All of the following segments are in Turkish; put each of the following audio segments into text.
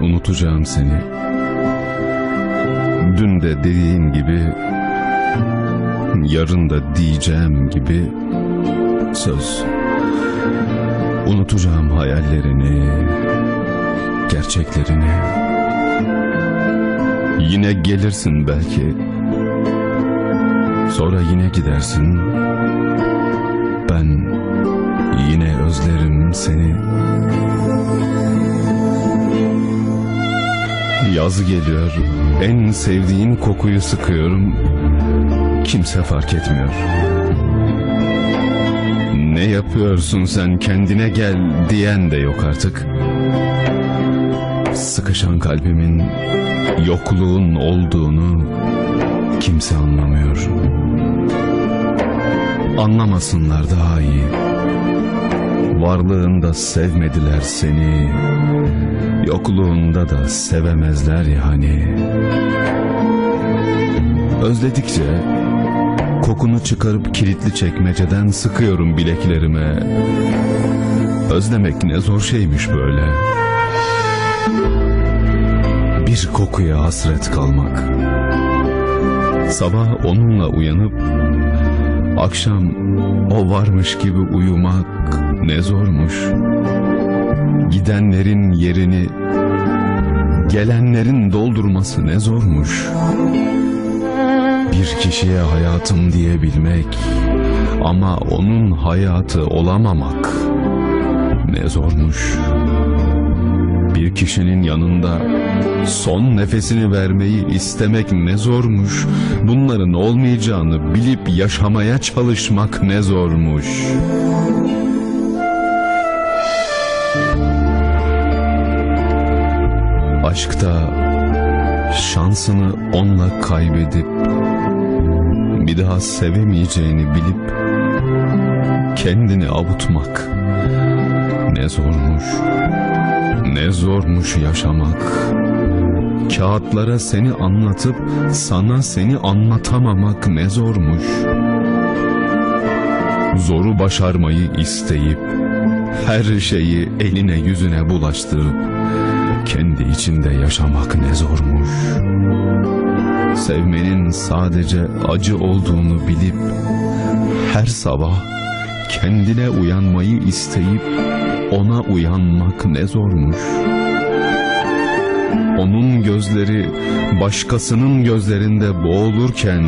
unutacağım seni. Dün de dediğin gibi, yarın da diyeceğim gibi söz. Unutacağım hayallerini, gerçeklerini. Yine gelirsin belki. Sonra yine gidersin. Ben yine özlerim seni. Yaz geliyor. En sevdiğin kokuyu sıkıyorum. Kimse fark etmiyor. Ne yapıyorsun sen kendine gel diyen de yok artık. Sıkışan kalbimin yokluğun olduğunu kimse anlamıyor. Anlamasınlar daha iyi. Varlığında sevmediler seni. Yokluğunda da sevemezler ya hani. Özledikçe kokunu çıkarıp kilitli çekmeceden sıkıyorum bileklerime. Özlemek ne zor şeymiş böyle. Bir kokuya hasret kalmak. Sabah onunla uyanıp akşam o varmış gibi uyumak ne zormuş. Gidenlerin yerini gelenlerin doldurması ne zormuş. Bir kişiye hayatım diyebilmek ama onun hayatı olamamak ne zormuş. Bir kişinin yanında son nefesini vermeyi istemek ne zormuş. Bunların olmayacağını bilip yaşamaya çalışmak ne zormuş. Aşkta şansını onunla kaybedip bir daha sevemeyeceğini bilip kendini avutmak ne zormuş. Ne zormuş yaşamak. Kağıtlara seni anlatıp sana seni anlatamamak ne zormuş. Zoru başarmayı isteyip her şeyi eline yüzüne bulaştırıp kendi içinde yaşamak ne zormuş. Sevmenin sadece acı olduğunu bilip her sabah kendine uyanmayı isteyip ona uyanmak ne zormuş. Onun gözleri başkasının gözlerinde boğulurken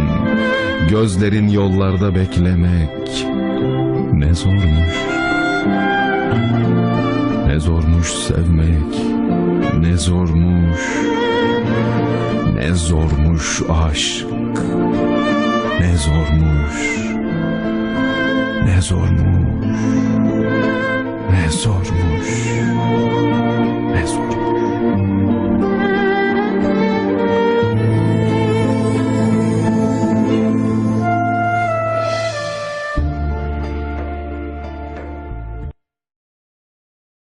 gözlerin yollarda beklemek ne zormuş. Ne zormuş sevmek, ne zormuş, ne zormuş aşk, ne zormuş, ne zormuş. Ne zormuş. Ne zormuş.